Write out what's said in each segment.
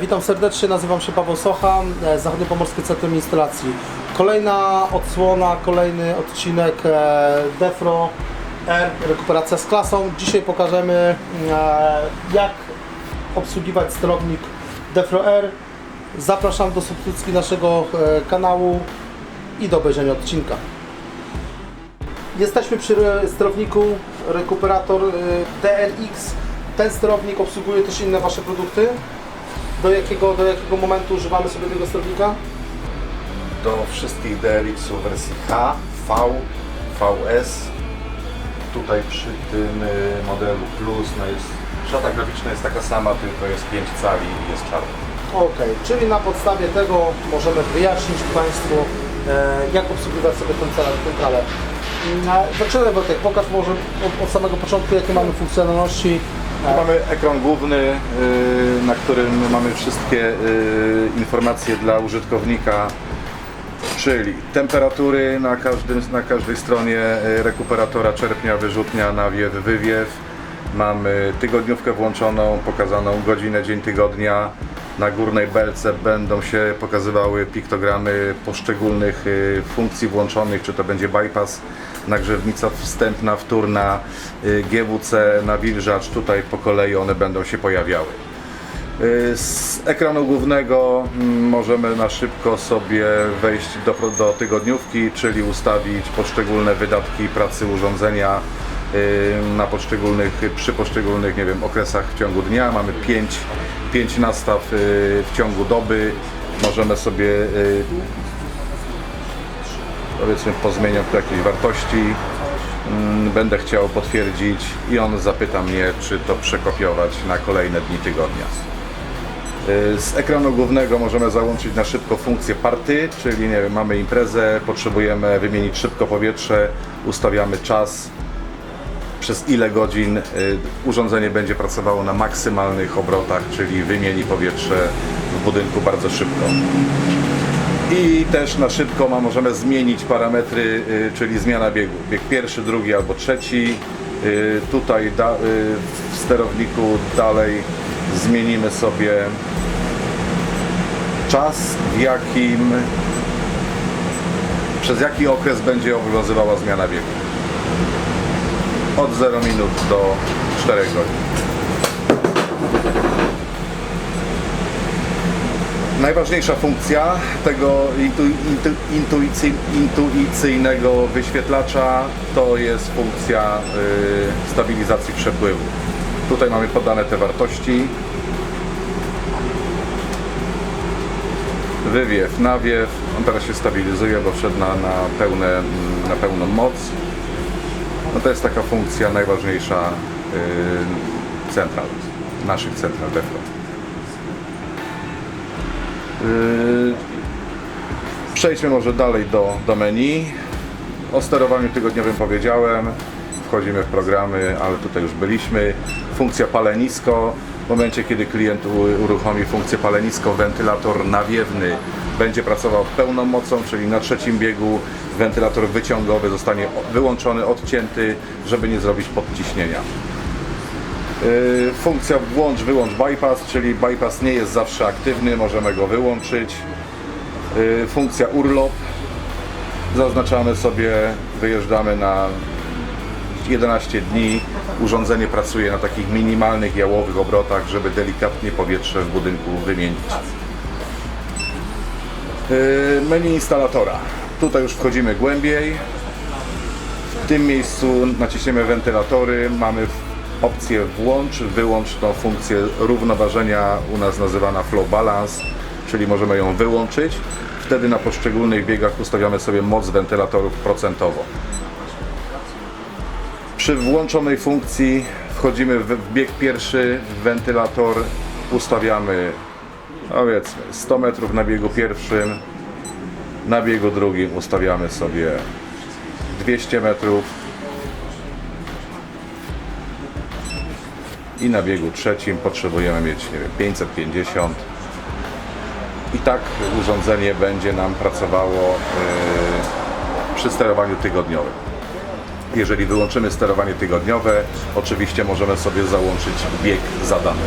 Witam serdecznie, nazywam się Paweł Socha, e, Zachodniopomorskie Centrum Instalacji. Kolejna odsłona, kolejny odcinek e, Defro R, rekuperacja z klasą. Dzisiaj pokażemy e, jak obsługiwać sterownik Defro R. Zapraszam do subskrypcji naszego kanału i do obejrzenia odcinka. Jesteśmy przy sterowniku rekuperator DRX. Ten sterownik obsługuje też inne Wasze produkty. Do jakiego, do jakiego momentu używamy sobie tego sterownika? do wszystkich DLX-ów wersji H, V, VS. Tutaj przy tym y, modelu Plus no jest, szata graficzna jest taka sama, tylko jest 5 cali i jest czarna. Ok, czyli na podstawie tego możemy wyjaśnić Państwu, e, jak obsługiwać sobie ten, cel- ten taler. Mm, Zaczynamy Wojtek, pokaż może od, od samego początku, jakie mamy funkcjonalności. E, Mamy ekran główny, y, na którym mamy wszystkie y, informacje dla użytkownika, czyli temperatury na, każdym, na każdej stronie y, rekuperatora, czerpnia, wyrzutnia, nawiew, wywiew. Mamy tygodniówkę włączoną, pokazaną godzinę, dzień tygodnia. Na górnej belce będą się pokazywały piktogramy poszczególnych y, funkcji włączonych, czy to będzie bypass, nagrzewnica wstępna, wtórna, y, GWC, nawilżacz, tutaj po kolei one będą się pojawiały. Y, Z ekranu głównego mm, możemy na szybko sobie wejść do, do tygodniówki, czyli ustawić poszczególne wydatki pracy urządzenia na poszczególnych, przy poszczególnych nie wiem, okresach w ciągu dnia. Mamy 5, 5 nastaw y, w ciągu doby. Możemy sobie y, powiedzmy pozmieniam tu jakieś wartości. Mm, Będę chciał potwierdzić i on zapyta mnie, czy to przekopiować na kolejne dni tygodnia. Y, Z ekranu głównego możemy załączyć na szybko funkcję party, czyli nie wiem, mamy imprezę, potrzebujemy wymienić szybko powietrze, ustawiamy czas, przez ile godzin y, urządzenie będzie pracowało na maksymalnych obrotach, czyli wymieni powietrze w budynku bardzo szybko. I też na szybko ma, możemy zmienić parametry, y, czyli zmiana biegu. Bieg pierwszy, drugi albo trzeci. Y, Tutaj w sterowniku dalej zmienimy sobie czas, w jakim przez jaki okres będzie obowiązywała zmiana biegu. Od 0 minut do 4 godzin. Najważniejsza funkcja tego intu, intu, intuicy, intuicyjnego wyświetlacza to jest funkcja y, stabilizacji przepływu. Tutaj mamy podane te wartości. Wywiew, nawiew. On teraz się stabilizuje, bo wszedł na, na, pełne, na pełną moc. No to jest taka funkcja najważniejsza y, central, naszych central Defro. Yy, Przejdźmy może dalej do, do menu. O sterowaniu tygodniowym powiedziałem. Wchodzimy w programy, ale tutaj już byliśmy. Funkcja palenisko. W momencie, kiedy klient uruchomi funkcję palenisko, wentylator nawiewny będzie pracował pełną mocą, czyli na trzecim biegu wentylator wyciągowy zostanie wyłączony, odcięty, żeby nie zrobić podciśnienia. Yy, Funkcja włącz, wyłącz bypass, czyli bypass nie jest zawsze aktywny, możemy go wyłączyć. Yy, Funkcja urlop. Zaznaczamy sobie, wyjeżdżamy na 11 dni. Urządzenie pracuje na takich minimalnych jałowych obrotach, żeby delikatnie powietrze w budynku wymienić. Yy, Menu instalatora. Tutaj już wchodzimy głębiej. W tym miejscu naciśniemy wentylatory, mamy opcję włącz, wyłącz tą funkcję równoważenia, u nas nazywana flow balance, czyli możemy ją wyłączyć. Wtedy na poszczególnych biegach ustawiamy sobie moc wentylatorów procentowo. Przy włączonej funkcji wchodzimy w bieg pierwszy, wentylator ustawiamy powiedzmy 100 metrów na biegu pierwszym, na biegu drugim ustawiamy sobie 200 metrów i na biegu trzecim potrzebujemy mieć nie wiem, 550 i tak urządzenie będzie nam pracowało yy, przy sterowaniu tygodniowym. Jeżeli wyłączymy sterowanie tygodniowe, oczywiście możemy sobie załączyć bieg zadany.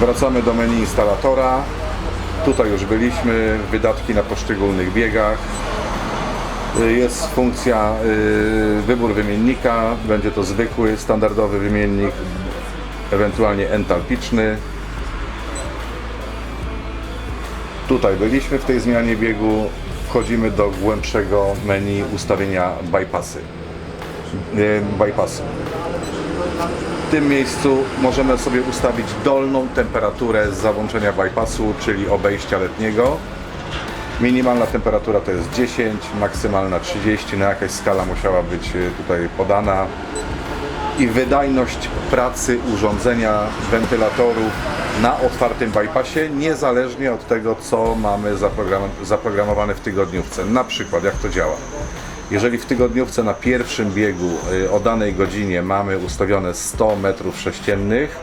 Wracamy do menu instalatora. Tutaj już byliśmy, wydatki na poszczególnych biegach. Y, Jest funkcja y, wybór wymiennika, będzie to zwykły, standardowy wymiennik, ewentualnie entalpiczny. Tutaj byliśmy w tej zmianie biegu, wchodzimy do głębszego menu ustawienia bypassy. Y, bypassu. W tym miejscu możemy sobie ustawić dolną temperaturę z załączenia bypassu, czyli obejścia letniego. Minimalna temperatura to jest 10, maksymalna 30, na jakaś skala musiała być y, tutaj podana. I wydajność pracy urządzenia wentylatorów na otwartym bypassie, niezależnie od tego, co mamy zaprogram- zaprogramowane w tygodniówce. Na przykład, jak to działa. Jeżeli w tygodniówce na pierwszym biegu y, o danej godzinie mamy ustawione 100 metrów sześciennych,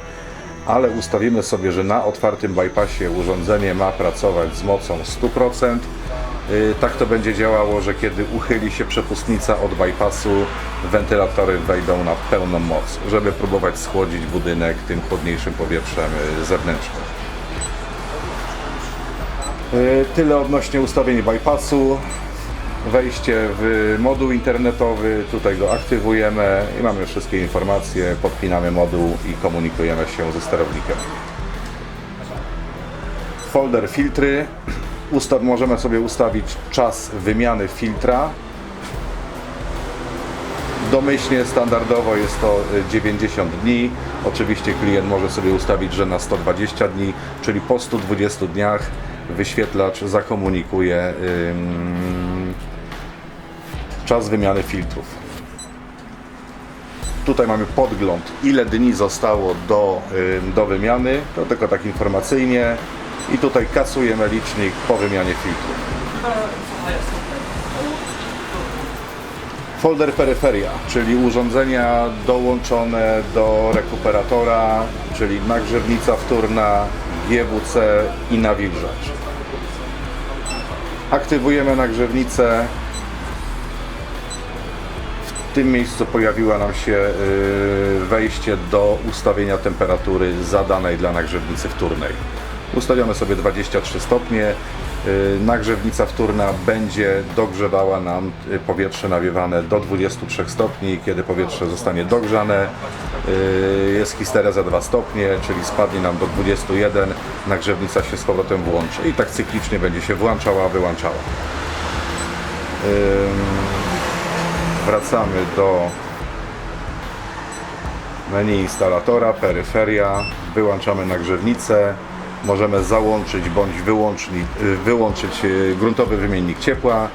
ale ustawimy sobie, że na otwartym bypassie urządzenie ma pracować z mocą 100%. Y, Tak to będzie działało, że kiedy uchyli się przepustnica od bypassu, wentylatory wejdą na pełną moc, żeby próbować schłodzić budynek tym chłodniejszym powietrzem y, zewnętrznym. Tyle odnośnie ustawień bypassu. Wejście w moduł internetowy, tutaj go aktywujemy i mamy wszystkie informacje, podpinamy moduł i komunikujemy się ze sterownikiem. Folder filtry. Ustaw, możemy sobie ustawić czas wymiany filtra. Domyślnie, standardowo jest to y, 90 dni. Oczywiście klient może sobie ustawić, że na 120 dni, czyli po 120 dniach wyświetlacz zakomunikuje ym, czas wymiany filtrów. Tutaj mamy podgląd, ile dni zostało do, do wymiany, to tylko tak informacyjnie. I tutaj kasujemy licznik po wymianie filtrów. Folder peryferia, czyli urządzenia dołączone do rekuperatora, czyli nagrzewnica wtórna, GWC i nawilżacz. Aktywujemy nagrzewnicę. Tym miejscu pojawiła nam się y, wejście do ustawienia temperatury zadanej dla nagrzewnicy wtórnej. Ustawiamy sobie 23 stopnie. Y, Nagrzewnica wtórna będzie dogrzewała nam y, powietrze nawiewane do 23 stopni. Kiedy powietrze zostanie dogrzane, jest histereza 2 stopnie, czyli spadnie nam do 21, nagrzewnica się z powrotem włączy i tak cyklicznie będzie się włączała, wyłączała. Wracamy do menu instalatora, peryferia, wyłączamy nagrzewnicę, możemy załączyć bądź y, wyłączyć y, gruntowy wymiennik ciepła.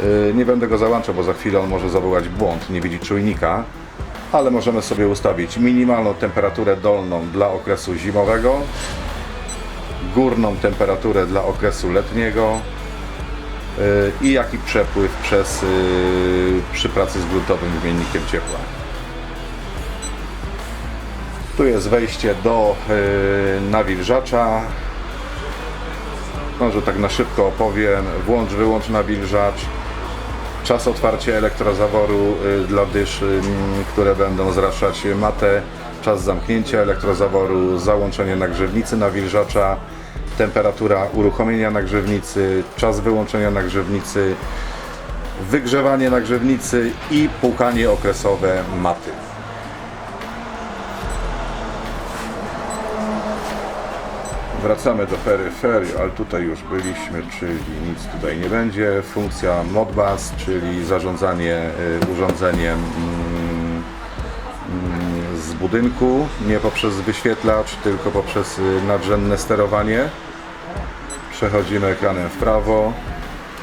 Y, Nie będę go załączał, bo za chwilę on może zawołać błąd, nie widzi czujnika, ale możemy sobie ustawić minimalną temperaturę dolną dla okresu zimowego, górną temperaturę dla okresu letniego, i jaki przepływ przez, y, przy pracy z gruntowym wymiennikiem ciepła. Tu jest wejście do y, nawilżacza. Może tak na szybko opowiem. Włącz, wyłącz nawilżacz. Czas otwarcia elektrozaworu dla dysz, które będą zraszać matę. Czas zamknięcia elektrozaworu, załączenie nagrzewnicy nawilżacza, temperatura uruchomienia nagrzewnicy, czas wyłączenia nagrzewnicy, wygrzewanie nagrzewnicy i płukanie okresowe maty. Wracamy do peryferii, ale tutaj już byliśmy, czyli nic tutaj nie będzie. Funkcja Modbus, czyli zarządzanie y, urządzeniem mm, budynku, nie poprzez wyświetlacz, tylko poprzez y, nadrzędne sterowanie. Przechodzimy ekranem w prawo.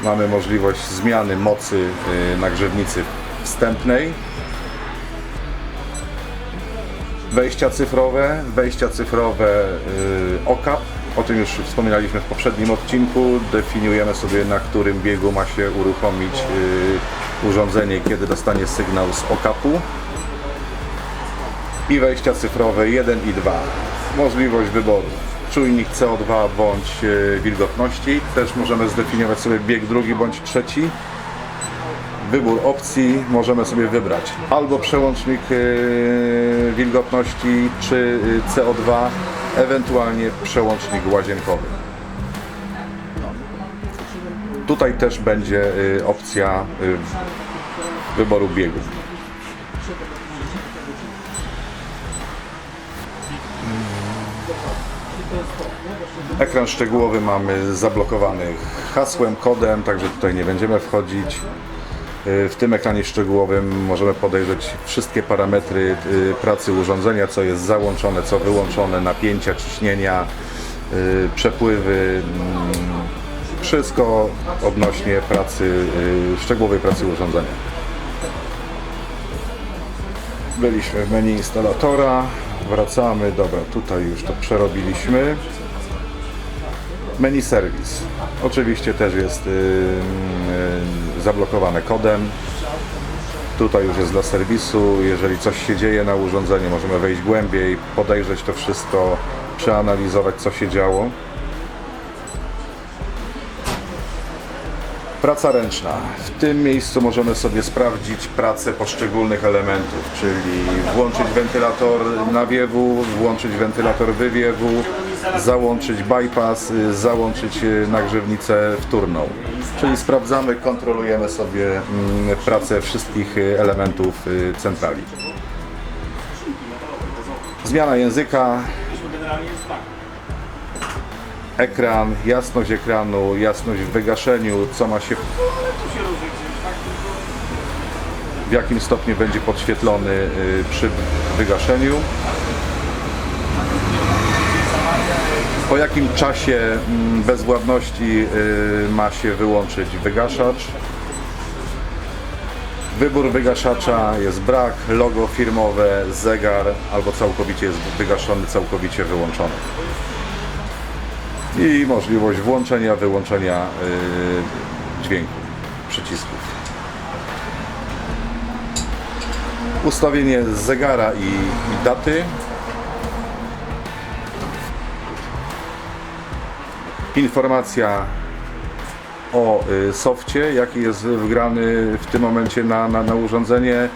Mamy możliwość zmiany mocy y, nagrzewnicy wstępnej. Wejścia cyfrowe, wejścia cyfrowe y, OCAP. O tym już wspominaliśmy w poprzednim odcinku. Definiujemy sobie na którym biegu ma się uruchomić urządzenie, kiedy dostanie sygnał z OCAP-u. I wejścia cyfrowe 1 i 2. Możliwość wyboru. Czujnik CO2 bądź y, wilgotności. Też możemy zdefiniować sobie bieg drugi bądź trzeci wybór opcji możemy sobie wybrać albo przełącznik yy, wilgotności czy yy, CO2 ewentualnie przełącznik łazienkowy. Tutaj też będzie opcja wyboru biegu. Ekran szczegółowy mamy zablokowany hasłem, kodem, także tutaj nie będziemy wchodzić. Y, W tym ekranie szczegółowym możemy podejrzeć wszystkie parametry y, pracy urządzenia, co jest załączone, co wyłączone, napięcia, ciśnienia, y, przepływy, mm, wszystko odnośnie pracy, szczegółowej pracy urządzenia. Byliśmy w menu instalatora, wracamy, dobra, tutaj już to przerobiliśmy. Menu serwis. Oczywiście też jest y, y, zablokowane kodem. Tutaj już jest dla serwisu. Jeżeli coś się dzieje na urządzeniu, możemy wejść głębiej, podejrzeć to wszystko, przeanalizować co się działo. Praca ręczna. W tym miejscu możemy sobie sprawdzić pracę poszczególnych elementów, czyli włączyć wentylator nawiewu, włączyć wentylator wywiewu, załączyć bypass, y, załączyć y, nagrzewnicę wtórną. Czyli sprawdzamy, kontrolujemy sobie mm, pracę wszystkich y, elementów centrali. Zmiana języka, ekran, jasność ekranu, jasność w wygaszeniu, co ma się w jakim stopniu będzie podświetlony y, przy wygaszeniu. Po jakim czasie mm, bezwładności y, ma się wyłączyć wygaszacz. Wybór wygaszacza jest brak, logo firmowe, zegar albo całkowicie jest wygaszony, całkowicie wyłączony i możliwość włączenia, wyłączenia y, dźwięku, przycisków. Ustawienie zegara i, daty. Informacja o y, softie, jaki jest wgrany w tym momencie na, na, na urządzenie.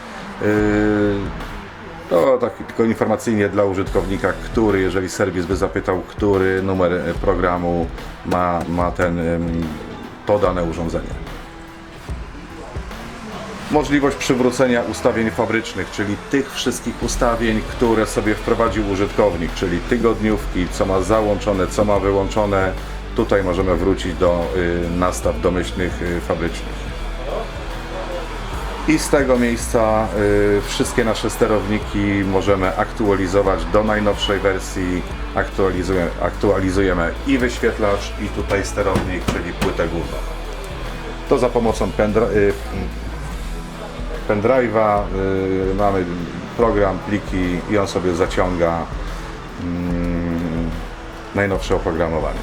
To tak tylko informacyjnie dla użytkownika, który, jeżeli serwis by zapytał, który numer e, programu ma, ma ten, to dane urządzenie. Możliwość przywrócenia ustawień fabrycznych, czyli tych wszystkich ustawień, które sobie wprowadził użytkownik, czyli tygodniówki, co ma załączone, co ma wyłączone. Tutaj możemy wrócić do y, nastaw domyślnych y, fabrycznych. I z tego miejsca y, wszystkie nasze sterowniki możemy aktualizować do najnowszej wersji. Aktualizujemy, aktualizujemy i wyświetlacz, i tutaj sterownik, czyli płytę główną. To za pomocą y, pendrive'a y, mamy program, pliki i on sobie zaciąga mm, najnowsze oprogramowanie.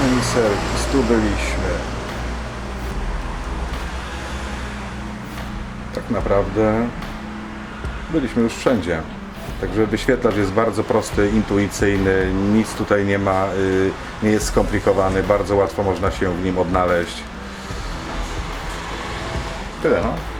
No i serwis, tu byliśmy. Tak naprawdę byliśmy już wszędzie. Także wyświetlacz jest bardzo prosty, intuicyjny, nic tutaj nie ma, y, nie jest skomplikowany, bardzo łatwo można się w nim odnaleźć. Tyle no.